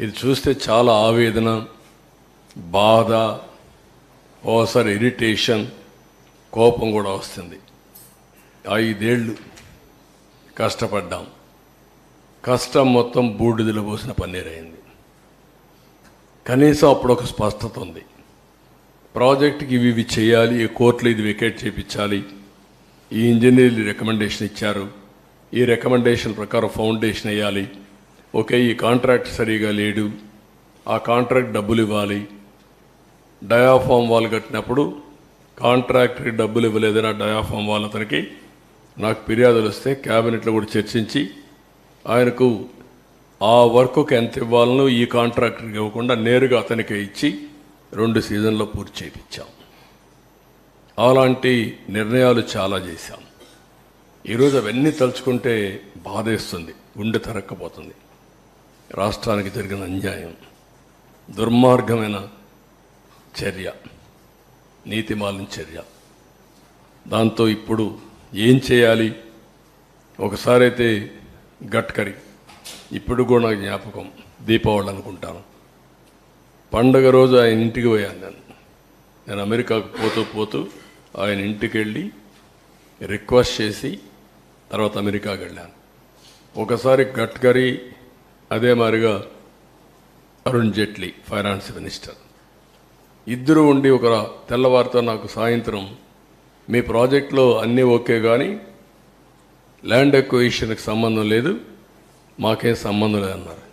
ఇది చూస్తే చాలా ఆవేదన బాధ ఓసారి ఇరిటేషన్ కోపం కూడా వస్తుంది. ఐదేళ్ళు కష్టపడ్డాం. కష్టం మొత్తం బూడిదలు పోసిన పన్నీరైంది కనీసం అప్పుడు ఒక స్పష్టత ఉంది. ప్రాజెక్ట్కి ఇవి ఇవి చేయాలి ఈ కోర్టులో ఇది వికెట్ చేయించాలి ఈ ఇంజనీర్లు రికమెండేషన్ ఇచ్చారు ఈ రికమెండేషన్ ప్రకారం ఫౌండేషన్ వేయాలి ఓకే ఈ కాంట్రాక్ట్ సరిగా లేడు ఆ కాంట్రాక్ట్ డబ్బులు ఇవ్వాలి. డయాఫామ్ వాల్ కట్టినప్పుడు కాంట్రాక్టర్కి డబ్బులు ఇవ్వలేదని ఆ డయాఫామ్ వాల్ అతనికి నాకు ఫిర్యాదులు వస్తే క్యాబినెట్లో కూడా చర్చించి ఆయనకు ఆ వర్క్కి ఎంత ఇవ్వాలనో ఈ కాంట్రాక్టర్కి ఇవ్వకుండా నేరుగా అతనికి ఇచ్చి రెండు సీజన్లో పూర్తి చేయించాం. అలాంటి నిర్ణయాలు చాలా చేశాం. ఈరోజు అవన్నీ తలుచుకుంటే బాధేస్తుంది గుండె తరక్కపోతుంది. రాష్ట్రానికి జరిగిన అన్యాయం దుర్మార్గమైన చర్య నీతిమాలిన చర్య. దాంతో ఇప్పుడు ఏం చేయాలి? ఒకసారైతే గట్కరీ. గట్కరి ఇప్పుడు కూడా నాకు జ్ఞాపకం దీపావళి అనుకుంటాను. పండగ రోజు ఆయన ఇంటికి పోయాను నేను. నేను అమెరికాకు పోతూ పోతూ ఆయన ఇంటికి వెళ్ళి రిక్వెస్ట్ చేసి తర్వాత అమెరికాకి వెళ్ళాను. ఒకసారి గట్కరీ అదే మాదిరిగా అరుణ్ జైట్లీ ఫైనాన్స్ మినిస్టర్. ఇద్దరు ఉండి ఒక తెల్లవారితో నాకు సాయంత్రం మీ ప్రాజెక్ట్లో అన్నీ ఓకే కానీ ల్యాండ్ ఎక్విజిషన్కి సంబంధం లేదు మాకేం సంబంధం లేదన్నారు.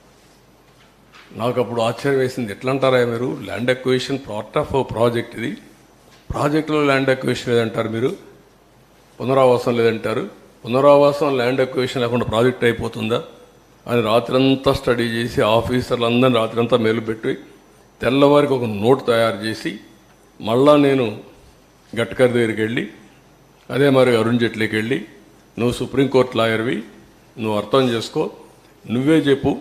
నాకు అప్పుడు ఆశ్చర్యం వేసింది ఎట్లా అంటారా మీరు? Land acquisition part of project ఇది. ప్రాజెక్టులో ల్యాండ్ ఎక్విజిషన్ లేదంటారు మీరు. పునరావాసం లేదంటారు. పునరావాసం ల్యాండ్ ఎక్విజిషన్ లేకుండా ప్రాజెక్ట్ అయిపోతుందా? అని రాత్రంతా స్టడీ చేసి ఆఫీసర్లు అందరిని రాత్రంతా మెలుపెట్టి తెల్లవారికి ఒక నోట్ తయారు చేసి మళ్ళా నేను గట్కర్ దగ్గరికి వెళ్ళి అదే మరి అరుణ్ జైట్లీకి వెళ్ళి నువ్వు సుప్రీంకోర్టు లాయర్వి నువ్వు అర్థం చేసుకో నువ్వే చెప్పు.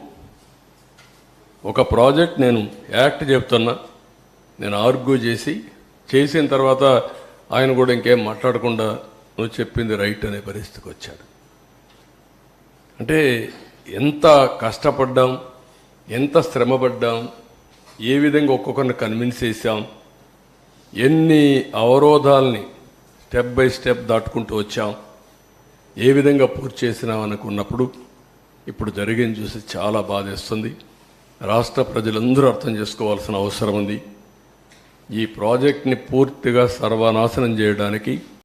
ఒక ప్రాజెక్ట్ నేను యాక్ట్ చెప్తున్నా నేను ఆర్గ్యూ చేసి చేసిన తర్వాత ఆయన కూడా ఇంకేం మాట్లాడకుండా నువ్వు చెప్పింది రైట్ అనే పరిస్థితికి వచ్చాడు. అంటే ఎంత కష్టపడ్డాం ఎంత శ్రమపడ్డాం ఏ విధంగా ఒక్కొక్కరిని కన్విన్స్ చేశాం ఎన్ని అవరోధాలని స్టెప్ బై స్టెప్ దాటుకుంటూ వచ్చాం ఏ విధంగా పూర్తి చేసినాం అనుకున్నప్పుడు ఇప్పుడు జరిగింది చూసి చాలా బాధేస్తుంది. రాష్ట్ర ప్రజలందరూ అర్థం చేసుకోవాల్సిన అవసరం ఉంది. ఈ ప్రాజెక్ట్ని పూర్తిగా సర్వనాశనం చేయడానికి